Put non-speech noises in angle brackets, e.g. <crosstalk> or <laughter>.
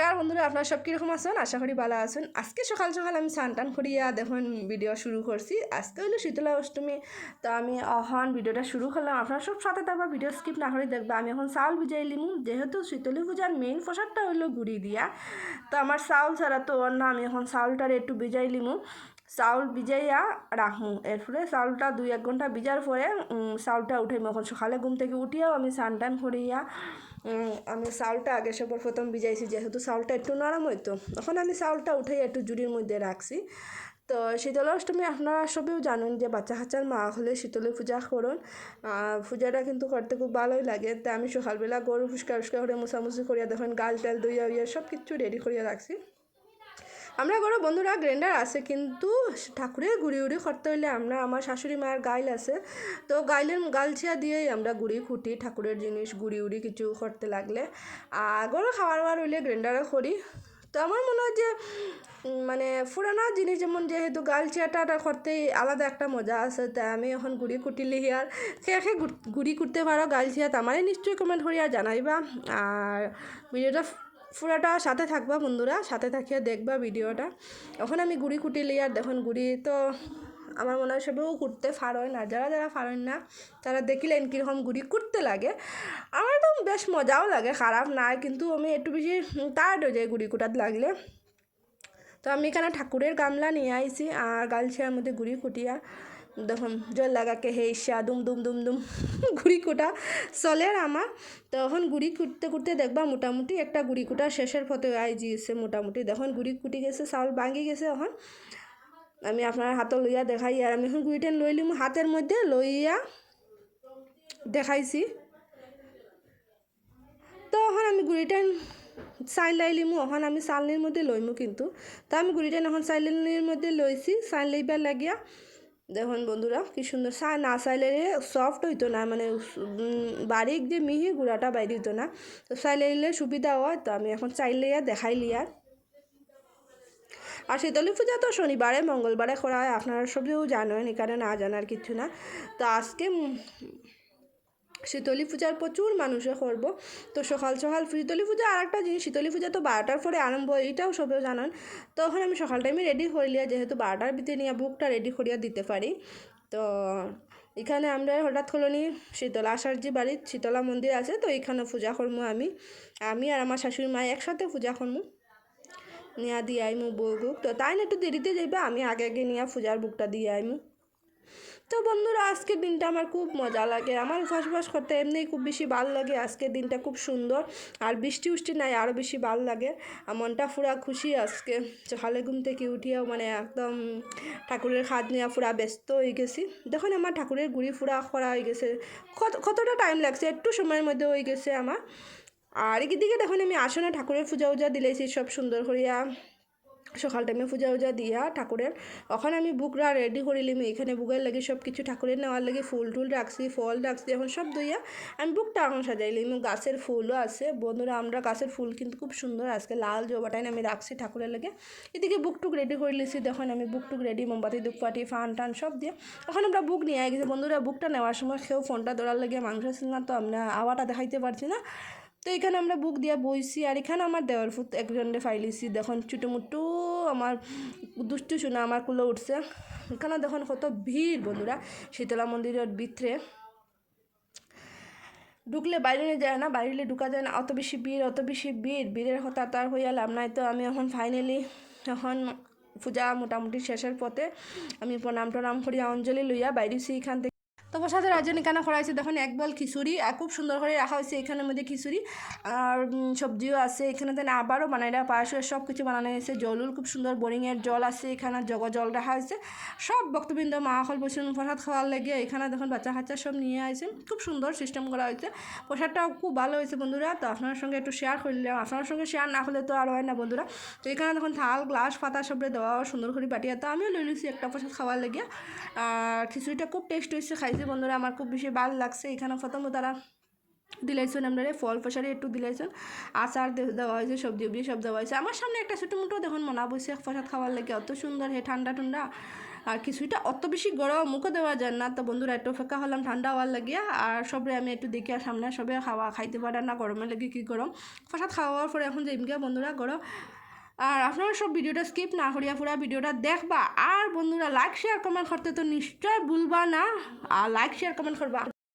কার বন্ধুরা, আপনারা সব কীরকম আছেন? আশা করি ভালো আছেন। আজকে সকাল সকাল আমি স্নান টান করিয়া দেখুন ভিডিও শুরু করছি। আজকে হলো শীতলা অষ্টমী, তো আমি, অহন ভিডিওটা শুরু করলাম। আপনারা সব সাথে তারপর ভিডিও স্কিপ না করে দেখবে। আমি এখন চাউল ভিজাই লিমু। যেহেতু শীতলী পূজার মেইন পোশাকটা হলো গুড়ি দিয়া। তো আমার চাউল ছাড়া তো অন্য আমি এখন চাউলটার একটু ভিজাই লিমু। চাউল ভিজাইয়া রাখুন এরপরে চাউলটা দুই এক ঘণ্টা ভিজার পরে চাউলটা উঠে এখন সকালে ঘুম থেকে উঠিয়াও আমি স্নান টান করিয়া আমি চাউলটা আগে সবার প্রথম ভিজাইছি, যেহেতু চাউলটা একটু নরম হইতো। তখন আমি চাউলটা উঠে একটু জুড়ির মধ্যে রাখছি। তো শীতল অষ্টমী আপনারা সবেও জানেন যে বাচ্চা কাচ্চার মা হলে শীতলে পূজা করুন। পূজাটা কিন্তু করতে খুব ভালোই লাগে। তা আমি সকালবেলা গরু ফুসকা ফুসকা করে মুছামুছি করিয়া দেখুন গাল টাল দইয়া উইয়া সব কিছু রেডি করিয়া রাখছি। আমরা গরু বন্ধুরা গ্রাইন্ডার আছে, কিন্তু ঠাকুরের গুড়ি উড়ি করতে হইলে আমরা আমার শাশুড়ি মায়ের গাইল আছে। তো গাইলের গালছিয়া দিয়েই আমরা গুড়ি খুঁটি ঠাকুরের জিনিস গুড়ি উড়ি কিছু করতে লাগলে। আর খাওয়ার ওয়ার হইলে গ্রাইন্ডারে করি তো আমার মনে হয় যে মানে পুরানা জিনিস যেমন যেহেতু গালচিয়াটা করতে আলাদা একটা মজা আছে তাই আমি এখন গুড়ি কুটিলি আর খেয়ে খেয়ে গুড়ি কুটতে পারো গালচিয়াত আমারই নিশ্চয়ই কমেন্ট করিয়া জানাইবা। আর ভিডিওটা পুরাটা সাথে থাকবা বন্ধুরা, সাথে থাকিয়া দেখবা ভিডিওটা। এখন আমি গুড়ি কুটিলি আর দেখুন, গুড়ি তো আমার মনে হয় সবেও কুটতে পারোয় না, যারা যারা পারেন না, তারা দেখিলেন কীরকম গুড়ি কুটতে লাগে। আমার তো বেশ মজাও লাগে, খারাপ না কিন্তু আমি একটু বেশি টায়ার্ড হয়ে যাই গুড়ি কুটাত লাগলে। তো আমি এখানে ঠাকুরের গামলা নিয়ে আইছি, আর গালছিয়ার মধ্যে গুড়ি কুটিয়া দেখুন, জল লাগাকে হে ইসা দুম দুম দুম দুম, <laughs> গুড়ি কুটা চলে আমার তখন গুড়ি কুটতে কুটতে দেখবা মোটামুটি একটা গুড়ি কুটা শেষের পথে আই গিয়েছে মোটামুটি। দেখুন, গুড়ি কুটি গেছে, চাউল ভাঙি গেছে এখন। আমি আপনার হাতে লইয়া দেখাই, আর আমি এখন গুড়িটা লইলিম হাতের মধ্যে লইয়া দেখাইছি। তো এখন আমি গুড়িটা চাইল লাইলিমু এখন আমি চালনির মধ্যে লইমু কিন্তু। তা আমি গুড়িটা এখন চাইলির মধ্যে লইছি, চাইল লইবার লাগিয়া। দেখুন বন্ধুরা, কি সুন্দর। সা, না সাইলে সফট হইতো না মানে বারিক যে মিহি গুঁড়াটা বাইরে হইতো না। তো সাইলে সুবিধা হয়, তো আমি এখন চাইলে দেখাইলি আর। আর শীতলী পূজা তো শনিবারে, মঙ্গলবারে করা হয়, আপনারা সবজিও জানেন, এখানে না জানার কিছু না। তো আজকে শীতলী পূজার প্রচুর মানুষে করব। তো সকাল সকাল শীতলী পূজা আর একটা জিনিস শীতলী পূজা তো বারোটার পরে আরম্ভ হয়, এটাও সবেও জানান। তখন আমি সকাল টাইমে রেডি করিলিয়া যেহেতু বারোটার ভিতরে নিয়ে বুকটা রেডি করিয়া দিতে পারি। তো এখানে আমরা হঠাৎ কলোনি শীতলা আসার বাড়ির শীতলা মন্দির আছে তো এখানে পূজা করব আমি। আমি আর আমার শাশুড়ি মা একসাথে পূজা করব। নিয়া দিয়ে আইমু বুক তো তাই না একটু দেরিতে যাইবে আমি আগে আগে নিয়ে পূজার বুকটা দিয়ে আইমু। তো বন্ধুরা আজকের দিনটা আমার খুব মজা লাগে। আমার উপাস করতে এমনি খুব বেশি ভালো লাগে। আজকের দিনটা খুব সুন্দর, আর বৃষ্টি উষ্টি নাই আরও বেশি ভালো লাগে। মনটা পুরা খুশি আজকে। সকালে ঘুম থেকে উঠিয়েও মানে একদম ঠাকুরের খাদ নিয়ে পুরা ব্যস্ত হয়ে গেছি। দেখুন, আমার ঠাকুরের গুড়ি ফুরা করা হয়ে গেছে। কত, কতটা টাইম লাগছে, একটু সময়ের মধ্যে হয়ে গেছে আমার। আর এদিকে দেখুন, আমি আসনে ঠাকুরের পূজা উজা দিলেছি, সব সুন্দর করিয়া। সকাল টাইমে পূজা উজা দিয়া ঠাকুরের। ওখানে আমি বুকরা রেডি করিলিম এখানে বুকের লাগে সব কিছু ঠাকুরের নেওয়ার লাগে ফুল টুল রাখছি, ফল রাখছি, এখন সব দইয়া আমি বুকটা এখন সাজাইলিম গাছের ফুলও আছে। বন্ধুরা, আমরা গাছের ফুল কিন্তু খুব সুন্দর, আজকে লাল জবাটাই আমি রাখছি ঠাকুরের লাগে। এদিকে বুক টুক রেডি করে লিছি দেখুন আমি বুক টুক রেডি মোমবাতি, ধূপকাঠি, ফান টান সব দিয়ে। এখন আমরা বুক নিয়ে গেছি। বন্ধুরা, বুকটা নেওয়ার সময় কেউ ফোনটা ধরার লাগে মাংস আছে না, তো আমরা আওয়াটা দেখাইতে পারছি না। তো এখানে আমরা বুক দিয়া বইছি, আর এখানে আমার দেওয়ার ফুট একজনে ফাইলিছি দেখুন, চুটুমুটু আমার দুষ্টু শোনা আমার কুলো উঠছে। এখানে দেখুন কত ভিড় বন্ধুরা, শীতলা মন্দিরের ভিতরে। ঢুকলে বাইরে যায় না, বাইরে ঢুকা যায় না। অত বেশি ভিড়, অত বেশি ভিড়, ভিড়ের কথা তার হইয়া লাভ নাই। তো আমি এখন ফাইনালি এখন পূজা মোটামুটি শেষের পথে আমি প্রণাম টনাম করিয়া অঞ্জলি লইয়া বাইরেছি এখান থেকে। তো প্রসাদের আয়োজন এখানে করা হয়েছে। দেখুন, এক বল খিচুড়ি। খুব সুন্দর করে রাখা হয়েছে এখানের মধ্যে খিচুড়ি। আর সবজিও আছে। এখানে দেন আবারও বানাই বানাইরা পায়েস, সব কিছু বানানো হয়েছে। জলুল খুব সুন্দর বোরিংয়ের জল আছে এখানে, জগ জল রাখা হয়েছে। সব ভক্তবৃন্দ, মা হল বসুন প্রসাদ খাওয়ার লেগে এখানে দেখুন বাচ্চা কাচ্চা সব নিয়ে আসে। খুব সুন্দর সিস্টেম করা হয়েছে। প্রসাদটাও খুব ভালো হয়েছে বন্ধুরা। তো আপনার সঙ্গে একটু শেয়ার করলাম আপনার সঙ্গে শেয়ার না হলে তো আর হয় না বন্ধুরা। তো এখানে দেখুন থাল, গ্লাস, পাতা সবরে দেওয়া সুন্দর করে বাটিয়া তো আমিও লই একটা প্রসাদ খাওয়ার লেগে। আর খিচুড়িটা খুব টেস্ট হয়েছে, খাইছে বন্ধুরা আমার খুব বেশি ভালো লাগছে এখানে প্রথম তারা দিলাইছেন আপনারা, ফল ফসারি একটু দিলাইছেন। আচার দেওয়া হয়েছে, সবজি উবজি সব দেওয়া হয়েছে। আমার সামনে একটা ছোটো মোটো দেখুন, মনা বসে প্রসাদ খাওয়ার লাগে, অত সুন্দর, হে ঠান্ডা ঠান্ডা আর কিছুটা অত বেশি গরম মুখও দেওয়া যায় না, তো বন্ধুরা একটু অপেক্ষা হলাম, ঠান্ডা হওয়ার লাগিয়া। আর সবরে আমি একটু দেখি আর সামনে সবে খাওয়া খাইতে পারে না গরমের লাগে কী গরম। প্রসাদ খাওয়ার পরে এখন যাইম গিয়া বন্ধুরা গরম আর আপনারা সব ভিডিওটা স্কিপ না করিয়া পুরা ভিডিওটা দেখবা। আর বন্ধুরা লাইক শেয়ার কমেন্ট করতে তো নিশ্চয় ভুলবা না। আর লাইক শেয়ার কমেন্ট করবা।